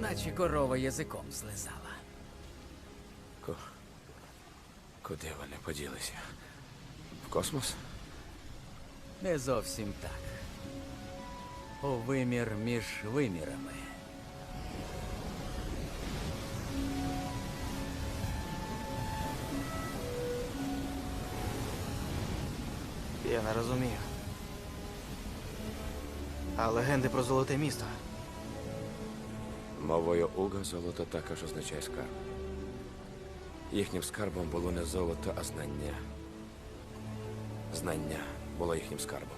наче корова язиком злизала. Ку... Куди вони поділися? В космос? Не зовсім так. У вимір між вимірами. Я не розумію. А легенди про золоте місто. Мовою Уга золото також означає скарб. Їхнім скарбом було не золото, а знання. Знання було їхнім скарбом.